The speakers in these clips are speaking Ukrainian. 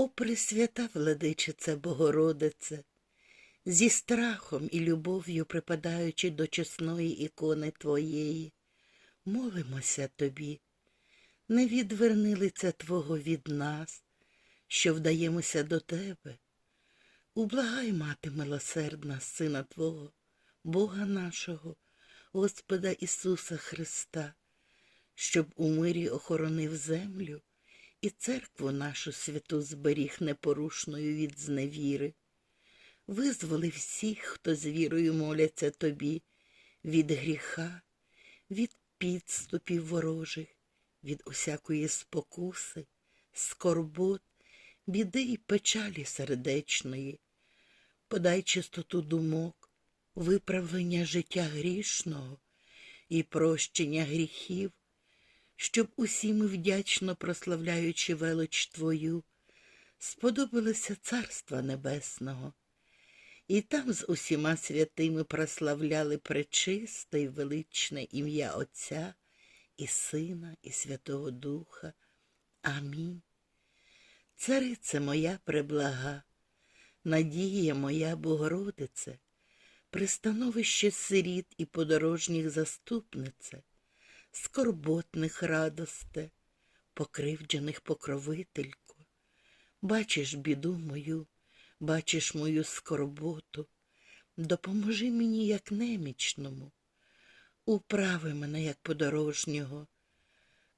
О, Пресвята владичице Богородице, зі страхом і любов'ю припадаючи до чесної ікони Твоєї, молимося Тобі, не відверни лиця Твого від нас, що вдаємося до Тебе. Ублагай, мати милосердна, Сина Твого, Бога нашого, Господа Ісуса Христа, щоб у мирі охоронив землю і церкву нашу святу зберіг непорушною від зневіри. Визволи всіх, хто з вірою моляться тобі, від гріха, від підступів ворожих, від усякої спокуси, скорбот, біди й печалі сердечної. Подай чистоту думок, виправлення життя грішного і прощення гріхів, щоб усі ми вдячно прославляючи велич Твою, сподобалося Царства Небесного, і там з усіма святими прославляли пречисте й величне ім'я Отця і Сина, і Святого Духа. Амінь. Царице моя преблага, надія моя Богородице, пристановище сиріт і подорожніх заступнице, скорботних радосте, покривджених покровителько. Бачиш біду мою, бачиш мою скорботу, допоможи мені, як немічному, управи мене, як подорожнього,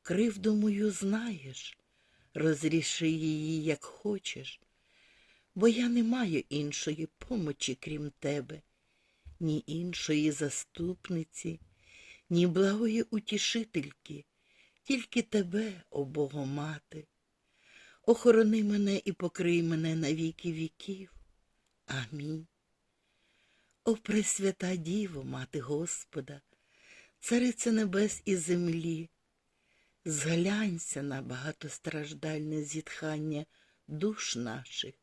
кривду мою знаєш, розріши її, як хочеш, бо я не маю іншої помочі, крім тебе, ні іншої заступниці, ні благої утішительки, тільки тебе, о Богомати. Охорони мене і покрий мене на віки віків. Амінь. О Пресвята Діво, Мати Господа, Цариця небес і землі, зглянься на багатостраждальне зітхання душ наших,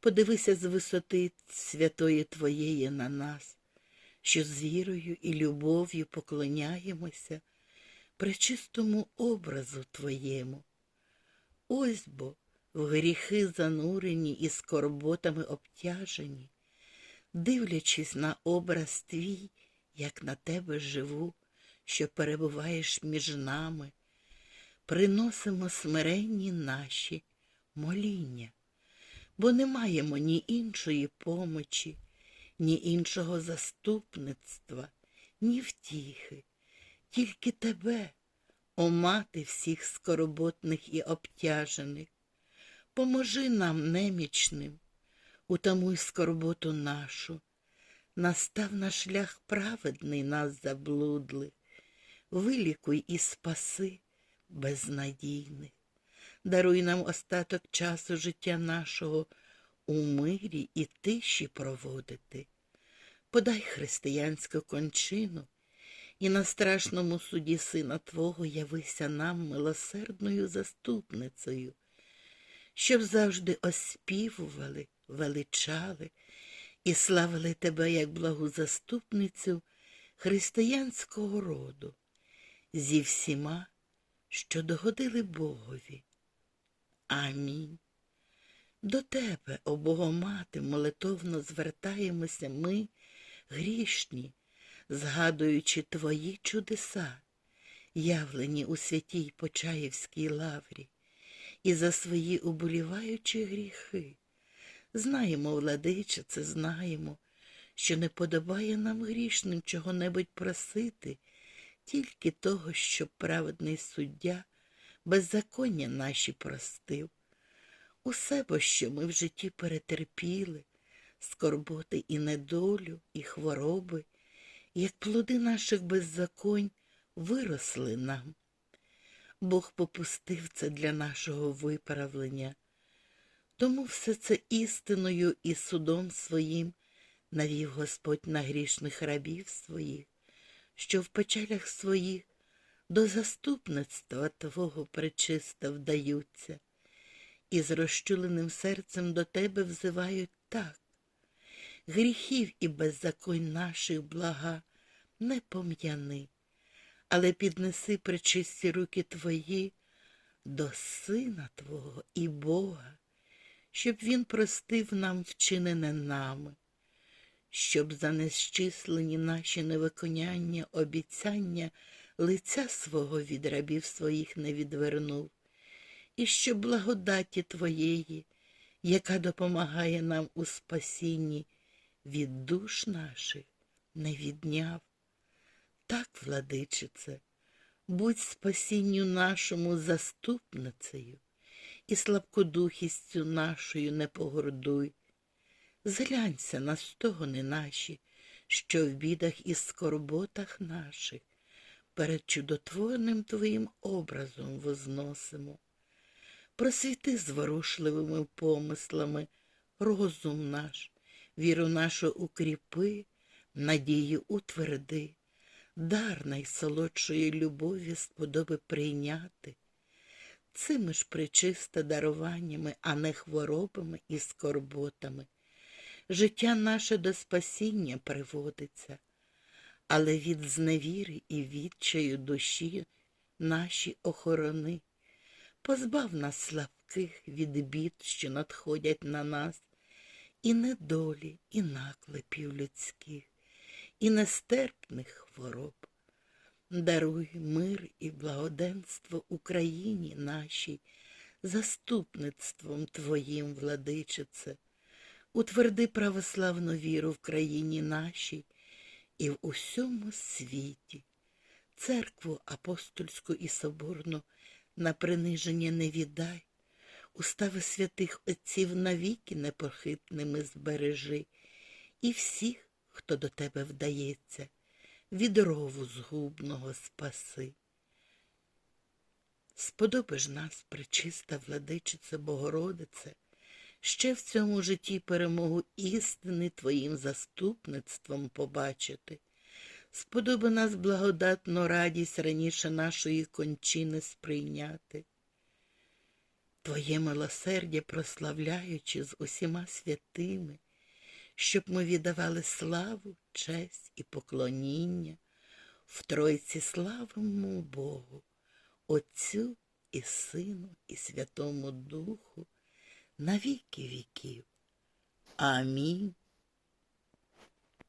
подивися з висоти святої Твоєї на нас, що з вірою і любов'ю поклоняємося пречистому образу Твоєму. Ось бо в гріхи занурені і скорботами обтяжені, дивлячись на образ твій, як на тебе живу, що перебуваєш між нами, приносимо смиренні наші моління, бо не маємо ні іншої помочі, ні іншого заступництва, ні втіхи, тільки тебе, о мати всіх скорботних і обтяжених. Поможи нам, немічним, утамуй скорботу нашу, настав на шлях праведний нас заблудлих, вилікуй і спаси безнадійних, даруй нам остаток часу життя нашого у мирі і тиші проводити. Подай християнську кончину, і на страшному суді Сина Твого явися нам милосердною заступницею, щоб завжди оспівували, величали і славили Тебе як благу заступницю християнського роду зі всіма, що догодили Богові. Амінь. До Тебе, о Богомати, молитовно звертаємося ми, грішні, згадуючи Твої чудеса, явлені у святій Почаївській лаврі, і за свої уболіваючі гріхи. Знаємо, владичице, знаємо, що не подобає нам грішним чого-небудь просити, тільки того, щоб праведний суддя беззаконня наші простив. Усе бо, що ми в житті перетерпіли, скорботи і недолю, і хвороби, як плоди наших беззаконь виросли нам. Бог попустив це для нашого виправлення. Тому все це істиною і судом своїм навів Господь на грішних рабів своїх, що в печалях своїх до заступництва Твого пречиста вдаються, і з розчуленим серцем до Тебе взивають так. Гріхів і беззаконь наших блага не пом'яни, але піднеси пречисті руки Твої до Сина Твого і Бога, щоб він простив нам вчинене нами, щоб за незчислені наші невиконяння обіцяння лиця свого від рабів своїх не відвернув, і щоб благодаті Твоєї, яка допомагає нам у спасінні, від душ наших не відняв. Так, владичице, будь спасінню нашому заступницею і слабкодухістю нашою не погордуй. Зглянься на стогони наші, що в бідах і скорботах наших перед чудотворним Твоїм образом возносимо. Просвіти зворушливими помислами розум наш, віру нашу укріпи, надію утверди, дар найсолодшої любові сподоби прийняти. Цими ж причисто даруваннями, а не хворобами і скорботами. Життя наше до спасіння приводиться, але від зневіри і відчаю душі наші охорони. Позбав нас слабких від бід, що надходять на нас, і недолі, і наклепів людських, і нестерпних хвороб. Даруй мир і благоденство Україні нашій, заступництвом Твоїм, владичице, утверди православну віру в країні нашій і в усьому світі, церкву апостольську і соборну на приниження не віддай, устави святих отців навіки непохитними збережи, і всіх, хто до тебе вдається, від рову згубного спаси. Сподоби ж нас, пречиста владичице Богородице, ще в цьому житті перемогу істини Твоїм заступництвом побачити. Сподоби нас благодатну радість раніше нашої кончини сприйняти. Твоє милосердя прославляючи з усіма святими, щоб ми віддавали славу, честь і поклоніння в Тройці славимо Богу, Отцю і Сину, і Святому Духу, на віки віків. Амінь.